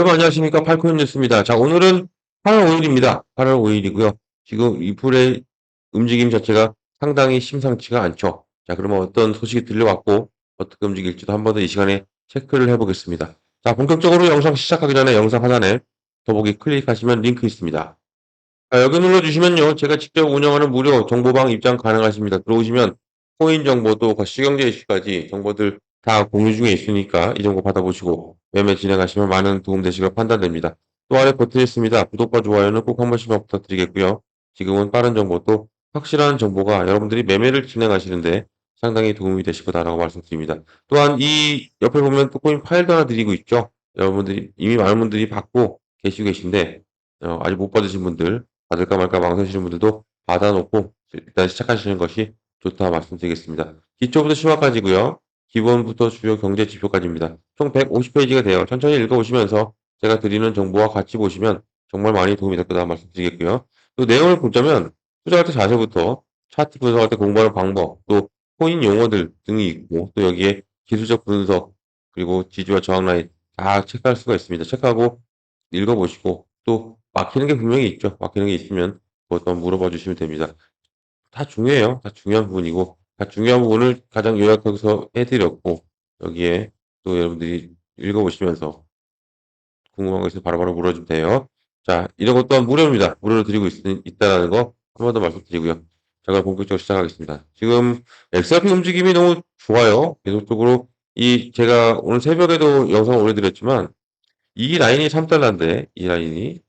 여러분 안녕하십니까 팔코인 뉴스입니다. 자 오늘은 8월 5일입니다. 8월 5일이고요. 지금 이 불의 움직임 자체가 상당히 심상치가 않죠. 자 그러면 어떤 소식이 들려왔고 어떻게 움직일지도 한 번 더 이 시간에 체크를 해보겠습니다. 자 본격적으로 영상 시작하기 전에 영상 하단에 더보기 클릭하시면 링크 있습니다. 자, 여기 눌러주시면요. 제가 직접 운영하는 무료 정보방 입장 가능하십니다. 들어오시면 코인 정보도 시경제 이슈까지 정보들 다 공유 중에 있으니까 이 정보 받아보시고 매매 진행하시면 많은 도움 되시길 판단됩니다. 또 아래 버튼 있습니다. 구독과 좋아요는 꼭 한 번씩만 부탁드리겠고요. 지금은 빠른 정보도 확실한 정보가 여러분들이 매매를 진행하시는데 상당히 도움이 되실 거다라고 말씀드립니다. 또한 이 옆에 보면 또 코인 파일도 하나 드리고 있죠. 여러분들이 이미 많은 분들이 받고 계시고 계신데 어, 아직 못 받으신 분들 받을까 말까 망설이시는 분들도 받아놓고 일단 시작하시는 것이 좋다 말씀드리겠습니다. 기초부터 심화까지고요. 기본부터 주요 경제 지표까지입니다. 총 150페이지가 돼요. 천천히 읽어보시면서 제가 드리는 정보와 같이 보시면 정말 많이 도움이 될 거다 말씀드리겠고요. 또 내용을 보자면 투자할 때 자세부터 차트 분석할 때 공부하는 방법, 또 코인 용어들 등이 있고 또 여기에 기술적 분석 그리고 지지와 저항 라인 다 체크할 수가 있습니다. 체크하고 읽어보시고 또 막히는 게 분명히 있죠. 막히는 게 있으면 그것도 물어봐 주시면 됩니다. 다 중요해요. 다 중요한 부분이고 다 중요한 부분을 가장 요약해서 해드렸고 여기에 또 여러분들이 읽어보시면서 궁금한 거 있으면 바로바로 물어주면 돼요. 자, 이런 것 또한 무료입니다. 무료로 드리고 있, 있다는 거 한 번 더 말씀드리고요. 자, 그럼 본격적으로 시작하겠습니다. 지금 XRP 움직임이 너무 좋아요. 계속적으로 이 제가 오늘 새벽에도 영상을 올려드렸지만 이 라인이 3달러인데 이 라인이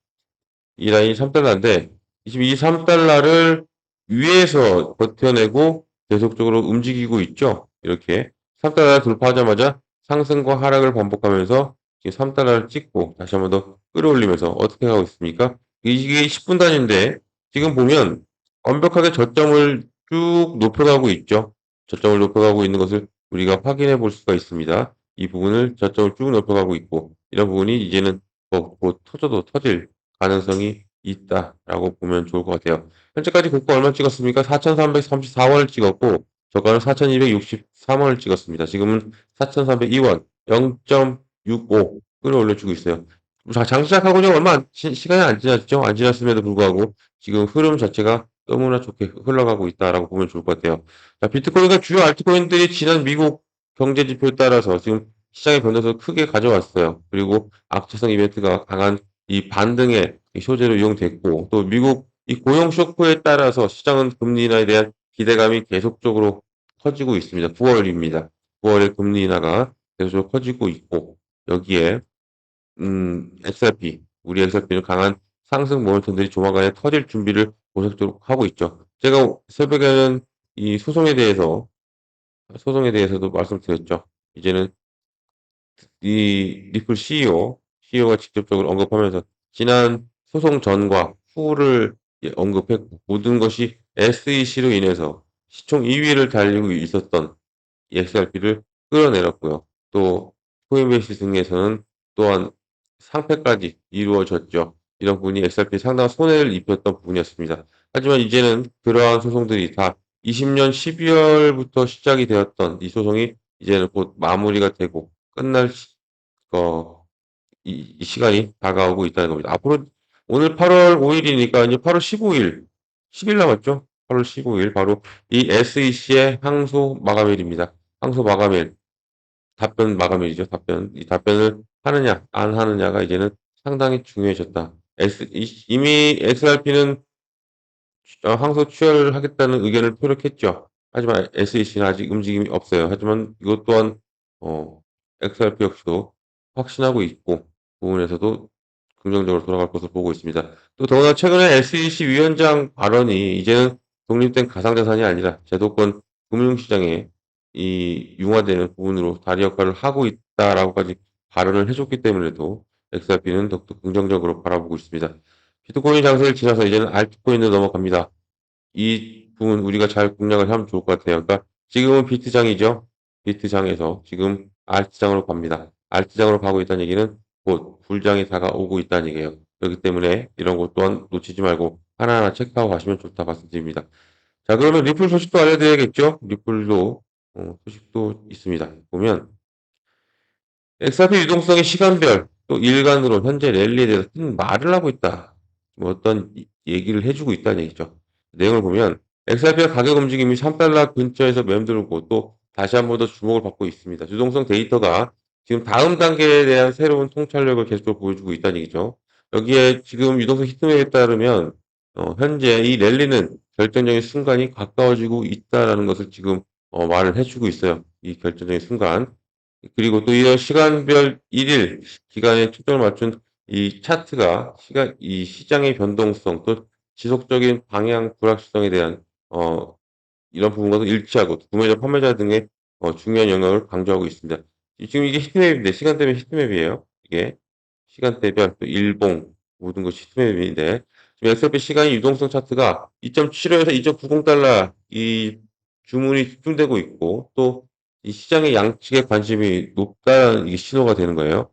이 라인이 3달러인데 지금 이 3달러를 위에서 버텨내고 계속적으로 움직이고 있죠. 이렇게 3달러 돌파하자마자 상승과 하락을 반복하면서 지금 3달러를 찍고 다시 한번 더 끌어올리면서 어떻게 하고 있습니까? 이게 10분 단위인데 지금 보면 완벽하게 저점을 쭉 높여가고 있죠. 저점을 높여가고 있는 것을 우리가 확인해 볼 수가 있습니다. 이 부분을 저점을 쭉 높여가고 있고 이런 부분이 이제는 뭐, 뭐 터져도 터질 가능성이 있다라고 보면 좋을 것 같아요. 현재까지 고가 얼마 찍었습니까? 4,334원을 찍었고 저가는 4,263원을 찍었습니다. 지금은 4,302원 0.65 끌어올려주고 있어요. 자, 장 시작하고는 얼마 안, 시, 시간이 안 지났죠? 안 지났음에도 불구하고 지금 흐름 자체가 너무나 좋게 흘러가고 있다라고 보면 좋을 것 같아요. 자, 비트코인과 주요 알트코인들이 지난 미국 경제 지표에 따라서 지금 시장의 변동성을 크게 가져왔어요. 그리고 악재성 이벤트가 강한 이 반등의 소재로 이용됐고 또 미국 이 고용 쇼크에 따라서 시장은 금리 인하에 대한 기대감이 계속적으로 커지고 있습니다. 9월입니다. 9월에 금리 인하가 계속적으로 커지고 있고 여기에 음, XRP 우리 XRP는 강한 상승 모멘텀들이 조만간에 터질 준비를 본격적으로 하고 있죠. 제가 새벽에는 이 소송에 대해서 소송에 대해서도 말씀드렸죠. 이제는 이 리플 CEO, CEO가 직접적으로 언급하면서 지난 소송 전과 후를 예, 언급했고 모든 것이 SEC로 인해서 시총 2위를 달리고 있었던 XRP를 끌어내렸고요. 또 코인베이스 등에서는 또한 상패까지 이루어졌죠. 이런 부분이 XRP 상당한 손해를 입혔던 부분이었습니다. 하지만 이제는 그러한 소송들이 다 20년 12월부터 시작이 되었던 이 소송이 이제는 곧 마무리가 되고 끝날 시, 어, 이, 이 시간이 다가오고 있다는 겁니다. 앞으로 오늘 8월 5일이니까 이제 8월 15일, 10일 남았죠? 8월 15일 바로 이 SEC의 항소 마감일입니다. 항소 마감일, 답변 마감일이죠. 답변. 이 답변을 하느냐, 안 하느냐가 이제는 상당히 중요해졌다. S, 이미 XRP는 항소 취하를 하겠다는 의견을 표력했죠. 하지만 SEC는 아직 움직임이 없어요. 하지만 이것 또한 어, XRP 역시도 확신하고 있고 부분에서도 긍정적으로 돌아갈 것으로 보고 있습니다. 또 더구나 최근에 SEC 위원장 발언이 이제는 독립된 가상자산이 아니라 제도권 금융시장에 이 융화되는 부분으로 다리 역할을 하고 있다라고까지 발언을 해줬기 때문에도 XRP는 더욱더 긍정적으로 바라보고 있습니다. 비트코인 장세를 지나서 이제는 알트코인으로 넘어갑니다. 이 부분 우리가 잘 공략을 하면 좋을 것 같아요. 그러니까 지금은 비트장이죠. 비트장에서 지금 알트장으로 갑니다. 알트장으로 가고 있다는 얘기는 곧 불장이 다가오고 있다는 얘기예요. 그렇기 때문에 이런 것 또한 놓치지 말고 하나하나 체크하고 가시면 좋다 말씀드립니다. 자 그러면 리플 소식도 알려드려야겠죠? 리플도 어, 소식도 있습니다. 보면 XRP 유동성의 시간별 또 일간으로 현재 랠리에 대해서 큰 말을 하고 있다. 뭐 어떤 이- 얘기를 해주고 있다는 얘기죠. 내용을 보면 XRP가 가격 움직임이 3달러 근처에서 맴돌고 또 다시 한 번 더 주목을 받고 있습니다. 유동성 데이터가 지금 다음 단계에 대한 새로운 통찰력을 계속적으로 보여주고 있다는 얘기죠. 여기에 지금 유동성 히트맵에 따르면 어, 현재 이 랠리는 결정적인 순간이 가까워지고 있다라는 것을 지금 어, 말을 해주고 있어요. 이 결정적인 순간. 그리고 또 이런 시간별 1일 기간에 초점을 맞춘 이 차트가 시간, 이 시장의 변동성 또 지속적인 방향 불확실성에 대한 어, 이런 부분과도 일치하고 구매자, 판매자 등의 어, 중요한 영향을 강조하고 있습니다. 이- 지금 이게 히트맵인데 시간대별 히트맵이에요. 이게 시간대별 또 일봉 모든 것이 히트맵인데 지금 XRP 시간이 유동성 차트가 2.75에서 2.90달러 이 주문이 집중되고 있고 또 이 시장의 양측의 관심이 높다는 이게 신호가 되는 거예요.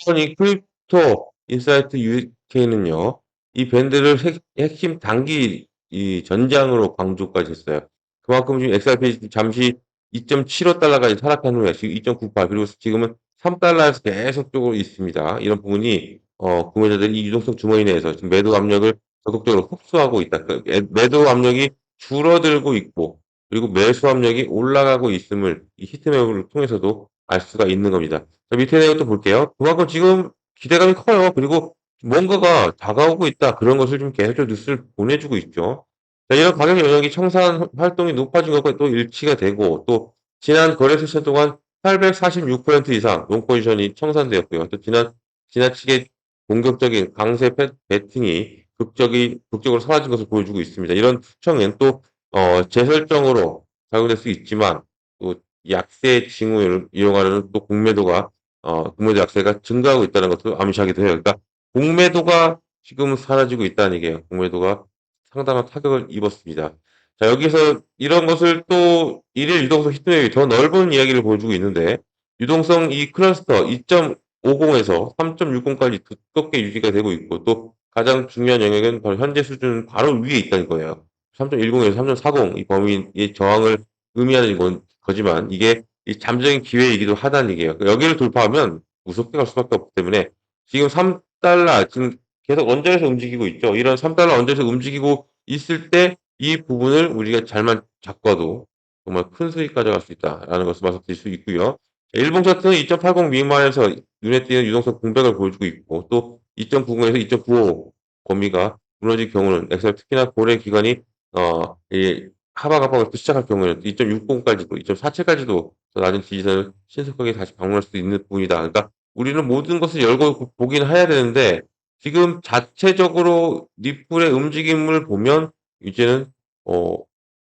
우선 이 크립토 인사이트 UK는요, 이 밴드를 핵, 핵심 단기 이 전장으로 강조까지 했어요. 그만큼 지금 XRP 잠시 2.75달러까지 하락한 후에 지금 2.98 그리고 지금은 3달러에서 계속적으로 있습니다. 이런 부분이 어, 구매자들이 이 유동성 주머니 내에서 지금 매도 압력을 적극적으로 흡수하고 있다. 그 애- 매도 압력이 줄어들고 있고 그리고 매수 압력이 올라가고 있음을 이 히트맵을 통해서도 알 수가 있는 겁니다. 자, 밑에 내용 또 볼게요. 그만큼 지금 기대감이 커요. 그리고 뭔가가 다가오고 있다. 그런 것을 좀 계속적으로 뉴스를 보내주고 있죠. 자, 이런 가격 영역이 청산 활동이 높아진 것과 또 일치가 되고 또 지난 거래 세션 동안 846% 이상 롱 포지션이 청산되었고요. 또 지난 지나치게 공격적인 강세 패- 배팅이 극적이 극적으로 사라진 것을 보여주고 있습니다. 이런 추정은 또 어, 재설정으로 작용될 수 있지만 또 약세 징후를 이용하려는 또 공매도가 어, 공매도 약세가 증가하고 있다는 것도 암시하기도 해요. 그러니까 공매도가 지금 사라지고 있다는 얘기예요. 공매도가 상당한 타격을 입었습니다. 자, 여기서 이런 것을 또 일일 유동성 히트맵이 더 넓은 이야기를 보여주고 있는데 유동성 이 클러스터 2.50에서 3.60까지 두껍게 유지가 되고 있고 또 가장 중요한 영역은 바로 현재 수준 바로 위에 있다는 거예요. 3.10에서 3.40 이 범위의 저항을 의미하는 건 거지만 이게 이 잠정의 기회이기도 하다는 얘기예요. 여기를 돌파하면 무섭게 갈 수밖에 없기 때문에 지금 3달러 지금 계속 언저리에서 움직이고 있죠. 이런 3달러 언저리에서 움직이고 있을 때 이 부분을 우리가 잘만 잡고도 정말 큰 수익 가져갈 수 있다라는 것을 말씀드릴 수 있고요. 자, 일봉 차트는 2.80 미만에서 눈에 띄는 유동성 공백을 보여주고 있고 또 2.90에서 2.95 범위가 무너질 경우는 엑셀 특히나 고래 기간이 어, 이 하방 또 시작할 경우에는 2.60까지도 2.47까지도 더 낮은 지지선을 신속하게 다시 방문할 수도 있는 부분이다. 그러니까 우리는 모든 것을 열고 보긴 해야 되는데 지금 자체적으로 리플의 움직임을 보면 이제는 어,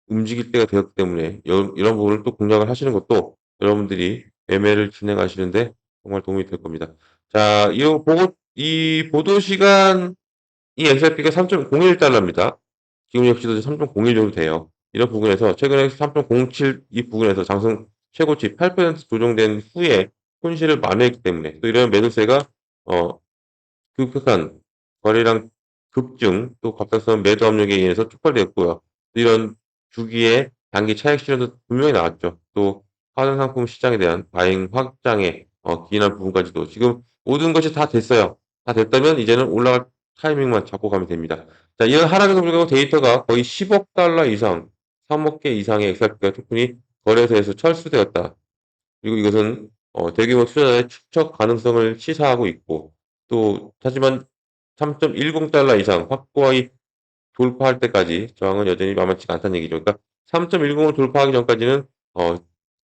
움직일 때가 되었기 때문에 여- 이런 부분을 또 공략을 하시는 것도 여러분들이 매매를 진행하시는데 정말 도움이 될 겁니다. 자, 이 보고 이 보도 시간 이 XRP가 3.01달러입니다. 지금 역시도 3.01 정도 돼요. 이런 부분에서 최근에 3.07 이 부분에서 장성 최고치 8% 조정된 후에 손실을 만회했기 때문에 또 이런 매도세가 어 급격한 거래량 급증 또 갑작스러운 매도 압력에 의해서 촉발되었고요. 이런 주기의 단기 차익 실현도 분명히 나왔죠. 또 화장 상품 시장에 대한 과잉 확장에 어, 기인한 부분까지도 지금 모든 것이 다 됐어요. 다 됐다면 이제는 올라갈 타이밍만 잡고 가면 됩니다. 자, 이런 하락에도 불구하고 데이터가 거의 10억 달러 이상, 3억 개 이상의 XRP가 토큰이 거래소에서 철수되었다. 그리고 이것은 어, 대규모 투자자의 축적 가능성을 시사하고 있고 또 하지만 3.10달러 이상 확고하게 돌파할 때까지 저항은 여전히 만만치가 않다는 얘기죠. 그러니까 3.10을 돌파하기 전까지는 어,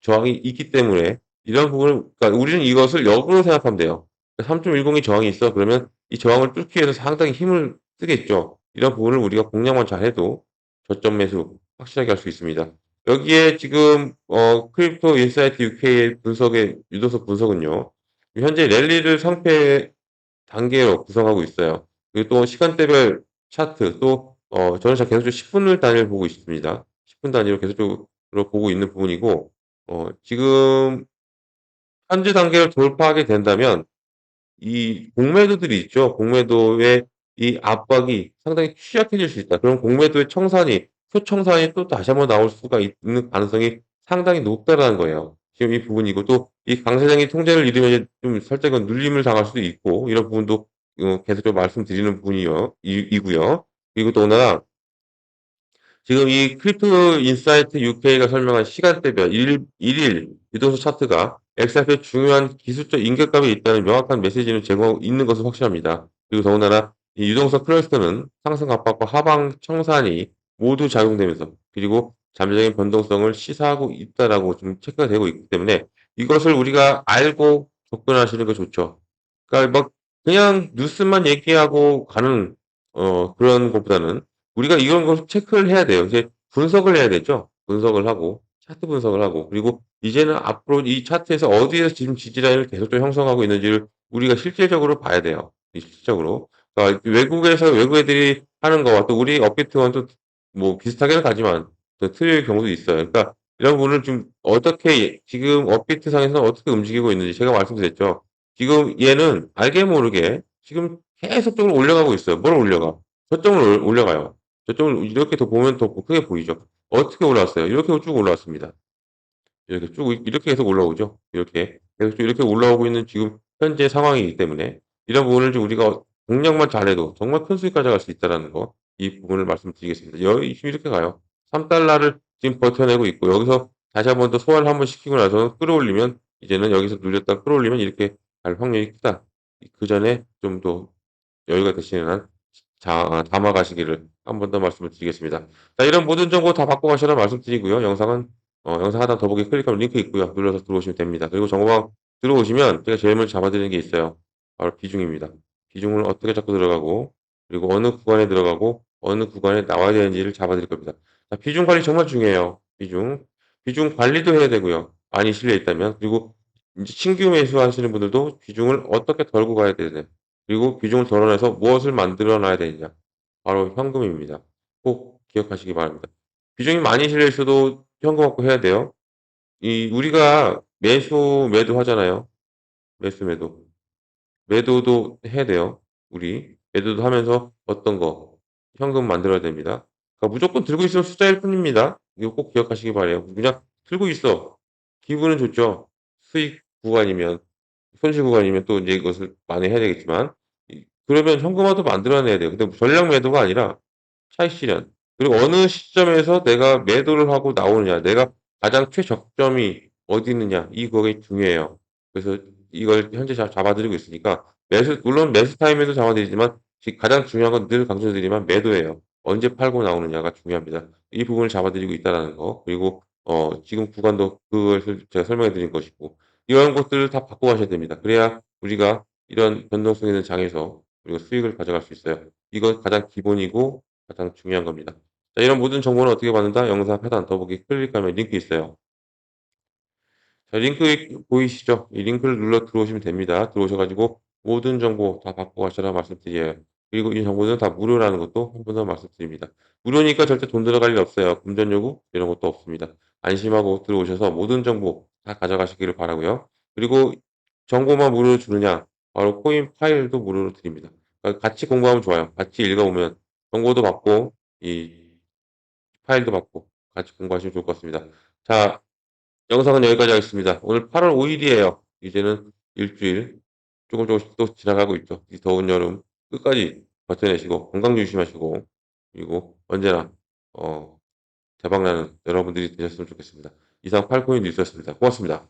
저항이 있기 때문에 이런 부분을 그러니까 우리는 이것을 역으로 생각하면 돼요. 3.10이 저항이 있어 그러면 이 저항을 뚫기 위해서 상당히 힘을 쓰겠죠. 이런 부분을 우리가 공략만 잘해도 저점 매수 확실하게 할 수 있습니다. 여기에 지금 어, 크립토 인사이트 UK의 분석의 유도석 분석은요. 현재 랠리를 상패 단계로 구성하고 있어요. 그리고 또 시간대별 차트 또 어, 저는 자 계속적으로 10분 단위를 보고 있습니다. 10분 단위로 계속적으로 보고 있는 부분이고 어, 지금 현재 단계를 돌파하게 된다면 이 공매도들이 있죠. 공매도의 이 압박이 상당히 취약해질 수 있다. 그럼 공매도의 청산이 초청산이 또 다시 한번 나올 수가 있는 가능성이 상당히 높다라는 거예요. 지금 이 부분이고 또 이 강 사장이 통제를 잃으면 좀 살짝 눌림을 당할 수도 있고 이런 부분도 어 계속적으로 말씀드리는 부분이요 이 이고요. 그리고 또 하나 지금 이 크립토 인사이트 UK가 설명한 시간대별 일 일일 유동성 차트가 XRP의 중요한 기술적 인격감이 있다는 명확한 메시지를 제공하고 있는 것은 확실합니다. 그리고 더군다나 이 유동성 클러스터는 상승 압박과 하방 청산이 모두 작용되면서 그리고 잠재적인 변동성을 시사하고 있다라고 좀 체크가 되고 있기 때문에 이것을 우리가 알고 접근하시는 게 좋죠. 그러니까 막 그냥 뉴스만 얘기하고 가는 어 그런 것보다는 우리가 이런 것을 체크를 해야 돼요. 이제 분석을 해야 되죠. 분석을 하고 차트 분석을 하고 그리고 이제는 앞으로 이 차트에서 어디에서 지금 지지 라인을 계속적으로 형성하고 있는지를 우리가 실질적으로 봐야 돼요. 이 실질적으로. 그러니까 외국에서 외국 애들이 하는 거와 또 우리 업비트와는 또 뭐 비슷하게는 가지만 또 틀릴 경우도 있어요. 그러니까 이런 부분을 좀 어떻게 지금 업비트 상에서는 어떻게 움직이고 있는지 제가 말씀드렸죠. 지금 얘는 알게 모르게 지금 계속적으로 올라가고 있어요. 뭘 올려가? 올 올려가요. 저점을 이렇게 더 보면 더 크게 보이죠. 어떻게 올라왔어요? 이렇게 쭉 올라왔습니다. 이렇게 쭉 이렇게 계속 올라오죠. 이렇게. 계속 쭉 이렇게 올라오고 있는 지금 현재 상황이기 때문에 이런 부분을 좀 우리가 공략만 잘해도 정말 큰 수익 가져갈 수 있다라는 거 이 부분을 말씀드리겠습니다. 여 지금 이렇게 가요. 3달러를 지금 버텨내고 있고 여기서 다시 한 번 더 소화를 한번 시키고 나서 끌어올리면 이제는 여기서 눌렸다가 끌어올리면 이렇게 갈 확률이 크다. 그 전에 좀 더 여유가 되시는 한자 담아 가시기를 한 번 더 말씀을 드리겠습니다. 자 이런 모든 정보 다 받고 가시라고 말씀드리고요. 영상은 어 영상 하단 더보기 클릭하면 링크 있고요. 눌러서 들어오시면 됩니다. 그리고 정보방 들어오시면 제가 제일 먼저 잡아 드리는 게 있어요. 바로 비중입니다. 비중을 어떻게 잡고 들어가고 그리고 어느 구간에 들어가고 어느 구간에 나와야 되는지를 잡아 드릴 겁니다. 자 비중 관리 정말 중요해요. 비중. 비중 관리도 해야 되고요. 많이 실려 있다면. 그리고 인제 신규 매수하시는 분들도 비중을 어떻게 덜고 가야 되느냐. 그리고 비중을 덜어내서 무엇을 만들어 놔야 되느냐. 바로 현금입니다. 꼭 기억하시기 바랍니다. 비중이 많이 실려 있어도 현금 확보해야 돼요. 이 우리가 매수 매도 하잖아요. 매수 매도. 매도도 해야 돼요. 우리. 매도도 하면서 어떤 거 현금 만들어야 됩니다. 그러니까 무조건 들고 있으면 숫자일 뿐입니다. 이거 꼭 기억하시기 바라요. 그냥 들고 있어. 기분은 좋죠. 수익 구간이면 손실 구간이면 또 인제 이것을 만회해야 되겠지만 이 그러면 현금화도 만들어내야 돼요. 근데 전량 매도가 아니라 차익 실현 그리고 어느 시점에서 내가 매도를 하고 나오느냐 내가 가장 최저점이 어디 있느냐 이 그게 중요해요. 그래서 이걸 현재 잘 잡아 드리고 있으니까 매수 물론 매수 타임에도 잡아 드리지만 지 가장 중요한 건 늘 강조드리지만 매도예요. 언제 팔고 나오느냐가 중요합니다. 이 부분을 잡아 드리고 있다라는 거 그리고 어 지금 구간도 그것을 제가 설명해 드린 것이고 이런 것들을 다 받고 가셔야 됩니다. 그래야 우리가 이런 변동성 있는 장에서 우리가 수익을 가져갈 수 있어요. 이건 가장 기본이고 가장 중요한 겁니다. 자 이런 모든 정보는 어떻게 받는다? 영상 하단 더보기 클릭하면 링크 있어요. 자 링크 보이시죠? 이 링크를 눌러 들어오시면 됩니다. 들어오셔 가지고 모든 정보 다 받고 가시라고 말씀드려요. 그리고 이 정보는 다 무료라는 것도 한 번 더 말씀드립니다. 무료니까 절대 돈 들어갈 일 없어요. 금전 요구 이런 것도 없습니다. 안심하고 들어오셔서 모든 정보 다 가져가시기를 바라고요. 그리고 정보만 무료로 주느냐? 바로 코인 파일도 무료로 드립니다. 그러니까 같이 공부하면 좋아요. 같이 읽어 보면 정보도 받고 이 파일도 받고 같이 공부하시면 좋을 것 같습니다. 자 영상은 여기까지 하겠습니다. 오늘 8월 5 일이에요. 이제는 일주일 조금 조금씩 또 지나가고 있죠. 이 더운 여름 끝까지 버텨내시고 건강 조심하시고 그리고 언제나 어 대박 나는 여러분들이 되셨으면 좋겠습니다. 이상 팔코인 뉴스였습니다. 고맙습니다.